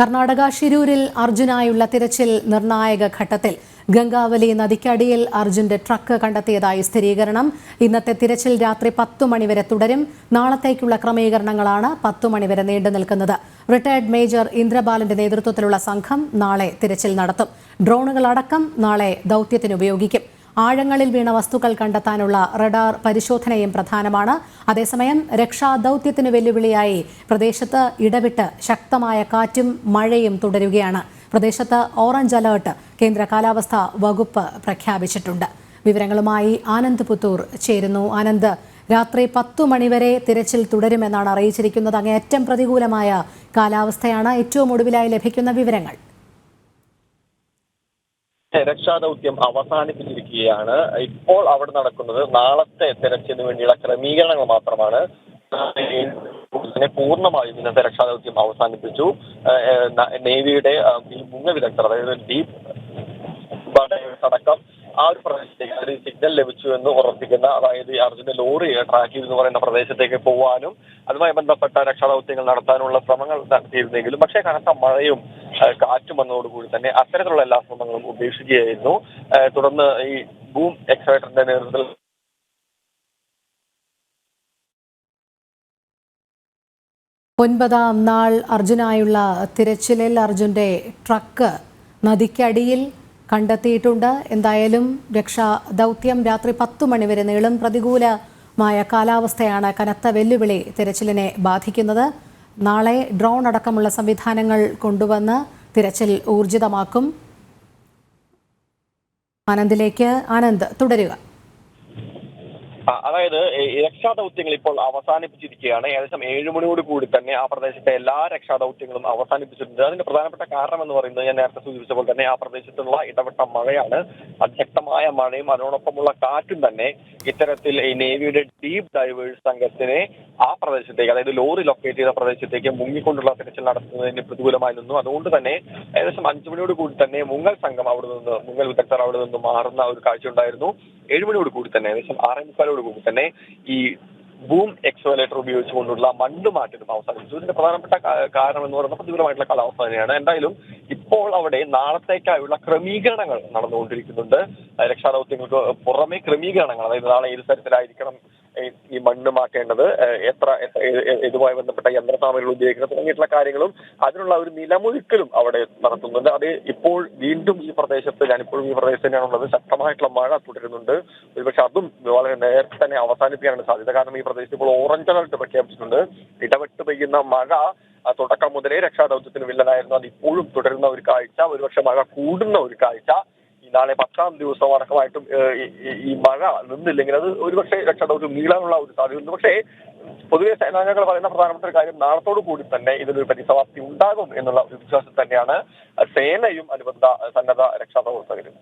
കർണാടക ഷിരൂരിൽ അർജുനായുള്ള തിരച്ചിൽ നിർണായക ഘട്ടത്തിൽ. ഗംഗാവലി നദിക്കടിയിൽ അർജുന്റെ ട്രക്ക് കണ്ടെത്തിയതായി സ്ഥിരീകരണം. ഇന്നത്തെ തിരച്ചിൽ രാത്രി പത്തു മണിവരെ തുടരും. നാളത്തേക്കുള്ള ക്രമീകരണങ്ങളാണ് പത്തു മണിവരെ നീണ്ടു നിൽക്കുന്നത്. റിട്ടയർഡ് മേജർ ഇന്ദ്രബാലന്റെ നേതൃത്വത്തിലുള്ള സംഘം നാളെ തിരച്ചിൽ നടത്തും. ഡ്രോണുകളടക്കം നാളെ ദൗത്യത്തിന് ഉപയോഗിക്കും. ആഴങ്ങളിൽ വീണ വസ്തുക്കൾ കണ്ടെത്താനുള്ള റഡാർ പരിശോധനയും പ്രധാനമാണ്. അതേസമയം രക്ഷാദൌത്യത്തിന് വെല്ലുവിളിയായി പ്രദേശത്ത് ഇടവിട്ട് ശക്തമായ കാറ്റും മഴയും തുടരുകയാണ്. പ്രദേശത്ത് ഓറഞ്ച് അലേർട്ട് കേന്ദ്ര കാലാവസ്ഥാ വകുപ്പ് പ്രഖ്യാപിച്ചിട്ടുണ്ട്. വിവരങ്ങളുമായി ആനന്ദ് പുത്തൂർ ചേരുന്നു. ആനന്ദ് രാത്രി പത്തു മണിവരെ തിരച്ചിൽ തുടരുമെന്നാണ് അറിയിച്ചിരിക്കുന്നത്. അങ്ങേയറ്റം പ്രതികൂലമായ കാലാവസ്ഥയാണ് ഏറ്റവും ഒടുവിലായി ലഭിക്കുന്ന വിവരങ്ങൾ. രക്ഷാദൗത്യം അവസാനിപ്പിച്ചിരിക്കുകയാണ്. ഇപ്പോൾ അവിടെ നടക്കുന്നത് നാളത്തെ തെരച്ചിലിന് വേണ്ടിയുള്ള ക്രമീകരണങ്ങൾ മാത്രമാണ്. പൂർണമായും ഇന്നത്തെ രക്ഷാദൗത്യം അവസാനിപ്പിച്ചു. നേവിയുടെ മുങ്ങ വിദഗ്ധർ അതായത് ഡീപ് അടക്കം ആ ഒരു പ്രദേശത്തേക്ക് ഒരു സിഗ്നൽ ലഭിച്ചു എന്ന് ഉറപ്പിക്കുന്ന അതായത് അർജുന്റെ ലോറി ട്രാക്ക് ചെയ്തെന്ന് പറയുന്ന പ്രദേശത്തേക്ക് പോകാനും അതുമായി ബന്ധപ്പെട്ട രക്ഷാദൗത്യങ്ങൾ നടത്താനുള്ള ശ്രമങ്ങൾ നടത്തിയിരുന്നെങ്കിലും പക്ഷേ കനത്ത മഴയും കാറ്റും വന്നതോടുകൂടി തന്നെ അത്തരത്തിലുള്ള എല്ലാ ശ്രമങ്ങളും ഉപേക്ഷിക്കുകയായിരുന്നു. തുടർന്ന് ഈ ബൂം എക്സൈറ്ററിന്റെ നേതൃത്വത്തിൽ ഒൻപതാം നാൾ അർജുനായുള്ള തിരച്ചിലിൽ അർജുന്റെ ട്രക്ക് നദിക്കടിയിൽ കണ്ടെത്തിയിട്ടുണ്ട്. എന്തായാലും രക്ഷാ ദൗത്യം രാത്രി പത്തു മണിവരെ നീളും പ്രതികൂലമായ കാലാവസ്ഥയാണ് കനത്ത വെല്ലുവിളി തിരച്ചിലിനെ ബാധിക്കുന്നത്. നാളെ ഡ്രോൺ അടക്കമുള്ള സംവിധാനങ്ങൾ കൊണ്ടുവന്ന് തിരച്ചിൽ ഊർജിതമാക്കും. ആനന്ദിലേക്ക് ആനന്ദ് തുടരുക. അതായത് രക്ഷാദൗത്യങ്ങൾ ഇപ്പോൾ അവസാനിപ്പിച്ചിരിക്കുകയാണ്. ഏകദേശം ഏഴുമണിയോട് കൂടി തന്നെ ആ പ്രദേശത്തെ എല്ലാ രക്ഷാദൗത്യങ്ങളും അവസാനിപ്പിച്ചിട്ടുണ്ട്. അതിന്റെ പ്രധാനപ്പെട്ട കാരണം എന്ന് പറയുന്നത് ഞാൻ നേരത്തെ സൂചിപ്പിച്ച പോലെ തന്നെ ആ പ്രദേശത്തുള്ള ഇടപെട്ട മഴയാണ്. അതിശക്തമായ മഴയും അതിനോടൊപ്പമുള്ള കാറ്റും തന്നെ ഇത്തരത്തിൽ ഈ നേവിയുടെ ഡീപ് ഡൈവേഴ്സ് സംഘത്തിനെ ആ പ്രദേശത്തേക്ക് അതായത് ലോറി ലൊക്കേറ്റ് ചെയ്ത പ്രദേശത്തേക്ക് മുങ്ങിക്കൊണ്ടുള്ള തിരച്ചിൽ നടത്തുന്നതിന് പ്രതികൂലമായി നിന്നു അതുകൊണ്ട് തന്നെ ഏകദേശം അഞ്ചു മണിയോട് കൂടി തന്നെ മുങ്ങൽ സംഘം അവിടെ നിന്ന് മുങ്ങൽ വിദഗ്ധർ അവിടെ നിന്ന് മാറുന്ന ഒരു കാഴ്ച ഉണ്ടായിരുന്നു. ഏഴുമണിയോട് കൂടി തന്നെ ഏകദേശം ആറേ മുക്കാലോട് കൂടി തന്നെ ഈ ബൂം എക്സ്വലേറ്റർ ഉപയോഗിച്ചുകൊണ്ടുള്ള മണ്ണ് മാറ്റലും അവസാനിച്ചു. ഇതിന്റെ പ്രധാനപ്പെട്ട കാരണം എന്ന് പറയുന്നത് പ്രതികൂലമായിട്ടുള്ള കാലാവസ്ഥ തന്നെയാണ്. എന്തായാലും ഇപ്പോൾ അവിടെ നാളത്തേക്കായുള്ള ക്രമീകരണങ്ങൾ നടന്നുകൊണ്ടിരിക്കുന്നുണ്ട്. രക്ഷാദൗത്യങ്ങൾക്ക് പുറമെ ക്രമീകരണങ്ങൾ അതായത് നാളെ ഏത് തരത്തിലായിരിക്കണം ഈ- മാറ്റേണ്ടത് എത്ര ഇതുമായി ബന്ധപ്പെട്ട യന്ത്രസാമഗ്രികൾ ഉപയോഗിക്കുന്നത് തുടങ്ങിയിട്ടുള്ള കാര്യങ്ങളും അതിനുള്ള ഒരു നിലമൊരുക്കലും അവിടെ നടത്തുന്നുണ്ട്. അത് ഇപ്പോൾ വീണ്ടും ഈ പ്രദേശത്ത് ഞാനിപ്പോഴും ഈ പ്രദേശത്ത് തന്നെയാണുള്ളത് ശക്തമായിട്ടുള്ള മഴ തുടരുന്നുണ്ട്. ഒരുപക്ഷെ അതും വളരെ നേരത്തെ തന്നെ അവസാനിപ്പിക്കാനാണ് സാധ്യത. കാരണം ഈ പ്രദേശത്ത് ഇപ്പോൾ ഓറഞ്ച് അലർട്ട് പ്രഖ്യാപിച്ചിട്ടുണ്ട്. ഇടപെട്ട് പെയ്യുന്ന മഴ തുടക്കം മുതലേ രക്ഷാദൗത്യത്തിന് വില്ലനായിരുന്നു. അത് ഇപ്പോഴും തുടരുന്ന ഒരു കാഴ്ച. ഒരുപക്ഷെ മഴ കൂടുന്ന ഒരു കാഴ്ച. നാളെ പത്താം ദിവസം അടക്കമായിട്ടും ഈ- മഴ നിന്നില്ലെങ്കിൽ അത് ഒരുപക്ഷെ രക്ഷാദൗത്യം നീളാനുള്ള ഒരു സാധ്യതയുണ്ട്. പക്ഷേ പൊതുവെ സേനാംഗങ്ങൾ പറയുന്ന പ്രധാനപ്പെട്ട കാര്യം നാളത്തോടു കൂടി തന്നെ ഇതിനൊരു പരിസമാപ്തി ഉണ്ടാകും എന്നുള്ള ഒരു വിശ്വാസം തന്നെയാണ് സേനയും അനുബന്ധ സന്നദ്ധ രക്ഷാപ്രവർത്തകരും.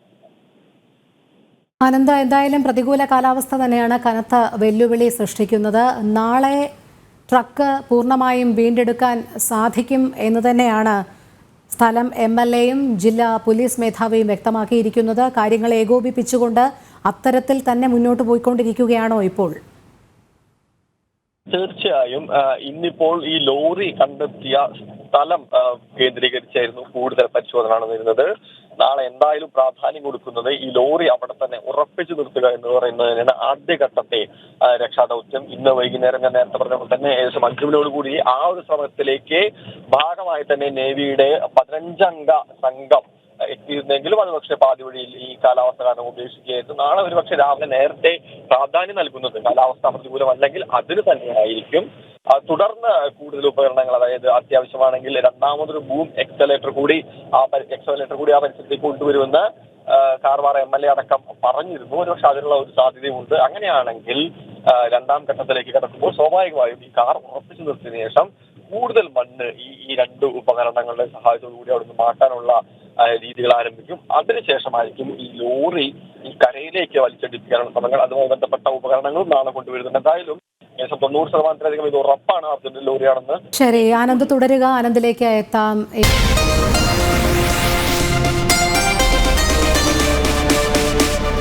ആനന്ദ എന്തായാലും പ്രതികൂല കാലാവസ്ഥ തന്നെയാണ് കനത്ത വെല്ലുവിളി സൃഷ്ടിക്കുന്നത്. നാളെ ട്രക്ക് പൂർണമായും വീണ്ടെടുക്കാൻ സാധിക്കും എന്ന് തന്നെയാണ് സ്ഥലം എം എൽ എയും ജില്ലാ പോലീസ് മേധാവിയും വ്യക്തമാക്കിയിരിക്കുന്നത് കാര്യങ്ങൾ ഏകോപിപ്പിച്ചുകൊണ്ട് അത്തരത്തിൽ തന്നെ മുന്നോട്ട് പോയിക്കൊണ്ടിരിക്കുകയാണോ ഇപ്പോൾ? തീർച്ചയായും ഇന്നിപ്പോൾ ഈ ലോറി കണ്ടെത്തിയ സ്ഥലം കേന്ദ്രീകരിച്ചായിരുന്നു കൂടുതൽ പരിശോധന നടന്നിരുന്നത്. നാളെ എന്തായാലും പ്രാധാന്യം കൊടുക്കുന്നത് ഈ ലോറി അവിടെ തന്നെ ഉറപ്പിച്ചു നിർത്തുക എന്ന് പറയുന്നതിനാണ് ആദ്യഘട്ടത്തെ രക്ഷാദൗത്യം. ഇന്ന് വൈകുന്നേരം ഞാൻ നേരത്തെ പറഞ്ഞ പോലെ തന്നെ ഏകദേശം അഞ്ചു കൂടി ആ ഒരു ശ്രമത്തിലേക്ക് ഭാഗമായി തന്നെ നേവിയുടെ പതിനഞ്ചംഗ സംഘം എത്തിയിരുന്നെങ്കിലും അത് പക്ഷേ പാതി വഴിയിൽ ഈ കാലാവസ്ഥ കാരണം ഉപേക്ഷിക്കുകയായിരുന്നു. നാളെ ഒരു പക്ഷേ രാവിലെ നേരത്തെ പ്രാധാന്യം നൽകുന്നത് കാലാവസ്ഥ പ്രതികൂലമല്ലെങ്കിൽ അതിന് തന്നെയായിരിക്കും. തുടർന്ന് കൂടുതൽ ഉപകരണങ്ങൾ അതായത് അത്യാവശ്യമാണെങ്കിൽ രണ്ടാമതൊരു ബൂം എക്സലേറ്റർ കൂടി ആ എക്സലേറ്റർ കൂടി ആ പരിസരത്തേക്ക് കൊണ്ടുവരുമെന്ന് കാർവാർ എം എൽ എ അടക്കം പറഞ്ഞിരുന്നു. ഒരുപക്ഷെ അതിനുള്ള ഒരു സാധ്യതയുണ്ട് അങ്ങനെയാണെങ്കിൽ രണ്ടാം ഘട്ടത്തിലേക്ക് കടക്കുമ്പോൾ സ്വാഭാവികമായും ഈ കാർ ഉറപ്പിച്ചു നിർത്തിയതിനു ശേഷം കൂടുതൽ മണ്ണ് ഈ ഈ രണ്ട് ഉപകരണങ്ങളുടെ സഹായത്തോടു കൂടി അവിടെ മാറ്റാനുള്ള രീതികൾ ആരംഭിക്കും. അതിനുശേഷമായിരിക്കും ഈ ലോറി ഈ കരയിലേക്ക് വലിച്ചടിപ്പിക്കാനുള്ള ശ്രമങ്ങൾ. അതുമായി ബന്ധപ്പെട്ട ഉപകരണങ്ങളും നാളെ കൊണ്ടുവരുന്നുണ്ട്. എന്തായാലും തൊണ്ണൂറ് ശതമാനത്തിലധികം ഇത് ഉറപ്പാണ് അർജന്റ് ലോറിയാണെന്ന്. ശരി ആനന്ദ് തുടരുക. ആനന്ദിലേക്ക് എത്താം.